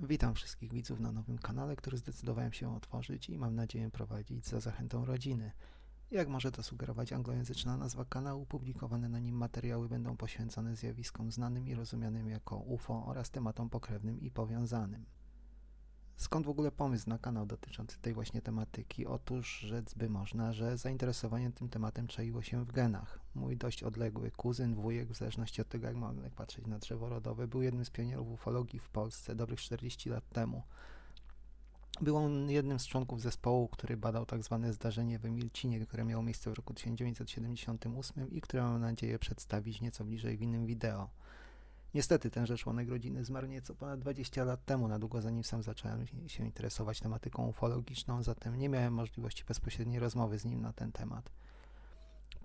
Witam wszystkich widzów na nowym kanale, który zdecydowałem się otworzyć i mam nadzieję prowadzić za zachętą rodziny. Jak może to sugerować anglojęzyczna nazwa kanału, publikowane na nim materiały będą poświęcone zjawiskom znanym i rozumianym jako UFO oraz tematom pokrewnym i powiązanym. Skąd w ogóle pomysł na kanał dotyczący tej właśnie tematyki? Otóż rzec by można, że zainteresowanie tym tematem czaiło się w genach. Mój dość odległy kuzyn, wujek, w zależności od tego jak mamy patrzeć na drzewo rodowe, był jednym z pionierów ufologii w Polsce dobrych 40 lat temu. Był on jednym z członków zespołu, który badał tak zwane zdarzenie w Emilcinie, które miało miejsce w roku 1978 i które mam nadzieję przedstawić nieco bliżej w innym wideo. Niestety tenże członek rodziny zmarł nieco ponad 20 lat temu, na długo zanim sam zacząłem się interesować tematyką ufologiczną, zatem nie miałem możliwości bezpośredniej rozmowy z nim na ten temat.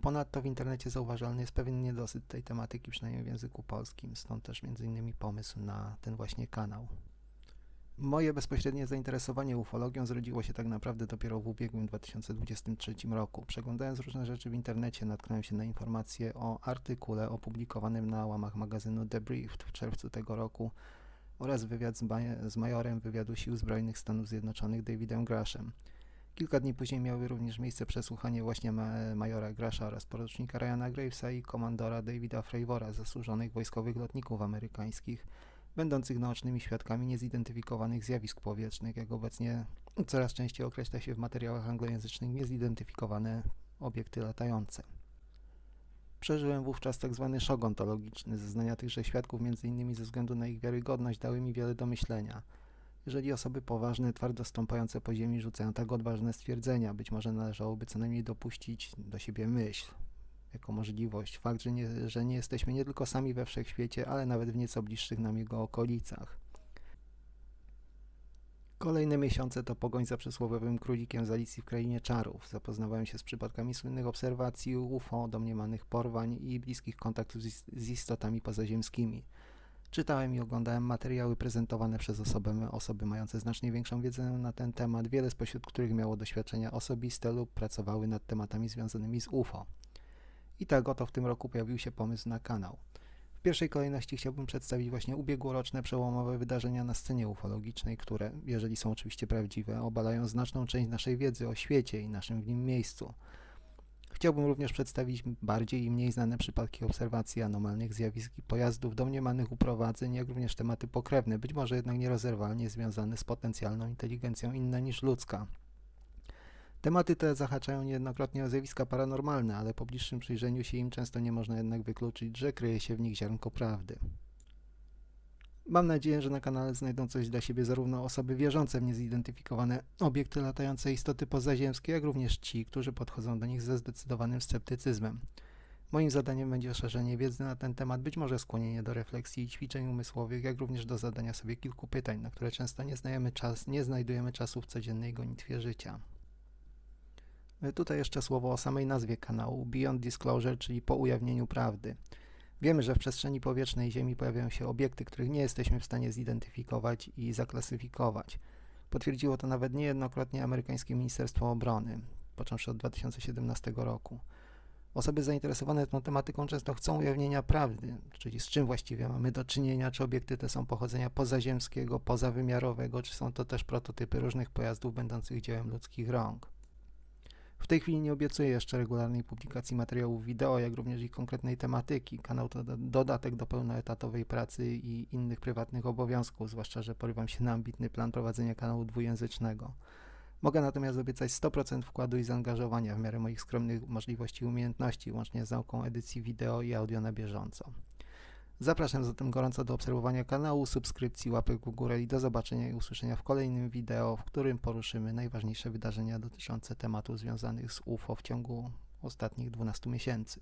Ponadto w internecie zauważalny jest pewien niedosyt tej tematyki, przynajmniej w języku polskim, stąd też innymi pomysł na ten właśnie kanał. Moje bezpośrednie zainteresowanie ufologią zrodziło się tak naprawdę dopiero w ubiegłym 2023 roku. Przeglądając różne rzeczy w internecie, natknąłem się na informacje o artykule opublikowanym na łamach magazynu The Briefed w czerwcu tego roku oraz wywiad z, z majorem wywiadu Sił Zbrojnych Stanów Zjednoczonych Davidem Grashem. Kilka dni później miały również miejsce przesłuchanie właśnie ma- majora Grasha oraz porucznika Ryana Gravesa i komandora Davida Fravora, zasłużonych wojskowych lotników amerykańskich, będących naocznymi świadkami niezidentyfikowanych zjawisk powietrznych, jak obecnie coraz częściej określa się w materiałach anglojęzycznych niezidentyfikowane obiekty latające. Przeżyłem wówczas tak zwany szok ontologiczny. Zeznania tychże świadków, m.in. ze względu na ich wiarygodność, dały mi wiele do myślenia. Jeżeli osoby poważne, twardo stąpające po ziemi rzucają tak odważne stwierdzenia, być może należałoby co najmniej dopuścić do siebie myśl, jako możliwość. Fakt, że nie, że nie jesteśmy nie tylko sami we wszechświecie, ale nawet w nieco bliższych nam jego okolicach. Kolejne miesiące to pogoń za przysłowiowym królikiem z Alicji w Krainie Czarów. Zapoznawałem się z przypadkami słynnych obserwacji UFO, domniemanych porwań i bliskich kontaktów z, is- z istotami pozaziemskimi. Czytałem i oglądałem materiały prezentowane przez osoby, osoby mające znacznie większą wiedzę na ten temat, wiele spośród których miało doświadczenia osobiste lub pracowały nad tematami związanymi z UFO. I tak oto w tym roku pojawił się pomysł na kanał. W pierwszej kolejności chciałbym przedstawić właśnie ubiegłoroczne przełomowe wydarzenia na scenie ufologicznej, które, jeżeli są oczywiście prawdziwe, obalają znaczną część naszej wiedzy o świecie i naszym w nim miejscu. Chciałbym również przedstawić bardziej i mniej znane przypadki obserwacji anomalnych zjawisk i pojazdów, domniemanych uprowadzeń, jak również tematy pokrewne, być może jednak nierozerwalnie związane z potencjalną inteligencją inna niż ludzka. Tematy te zahaczają niejednokrotnie o zjawiska paranormalne, ale po bliższym przyjrzeniu się im często nie można jednak wykluczyć, że kryje się w nich ziarnko prawdy. Mam nadzieję, że na kanale znajdą coś dla siebie zarówno osoby wierzące w niezidentyfikowane obiekty latające istoty pozaziemskie, jak również ci, którzy podchodzą do nich ze zdecydowanym sceptycyzmem. Moim zadaniem będzie szerzenie wiedzy na ten temat, być może skłonienie do refleksji i ćwiczeń umysłowych, jak również do zadania sobie kilku pytań, na które często nie, czas, nie znajdujemy czasu w codziennej gonitwie życia. Tutaj jeszcze słowo o samej nazwie kanału Beyond Disclosure, czyli po ujawnieniu prawdy. Wiemy, że w przestrzeni powietrznej Ziemi pojawiają się obiekty, których nie jesteśmy w stanie zidentyfikować i zaklasyfikować. Potwierdziło to nawet niejednokrotnie amerykańskie Ministerstwo Obrony, począwszy od 2017 roku. Osoby zainteresowane tą tematyką często chcą ujawnienia prawdy, czyli z czym właściwie mamy do czynienia, czy obiekty te są pochodzenia pozaziemskiego, pozawymiarowego, czy są to też prototypy różnych pojazdów będących dziełem ludzkich rąk. W tej chwili nie obiecuję jeszcze regularnej publikacji materiałów wideo, jak również ich konkretnej tematyki. Kanał to do- dodatek do pełnoetatowej pracy i innych prywatnych obowiązków, zwłaszcza, że porywam się na ambitny plan prowadzenia kanału dwujęzycznego. Mogę natomiast obiecać 100% wkładu i zaangażowania w miarę moich skromnych możliwości i umiejętności, łącznie z nauką edycji wideo i audio na bieżąco. Zapraszam zatem gorąco do obserwowania kanału, subskrypcji, łapek w górę i do zobaczenia i usłyszenia w kolejnym wideo, w którym poruszymy najważniejsze wydarzenia dotyczące tematów związanych z UFO w ciągu ostatnich 12 miesięcy.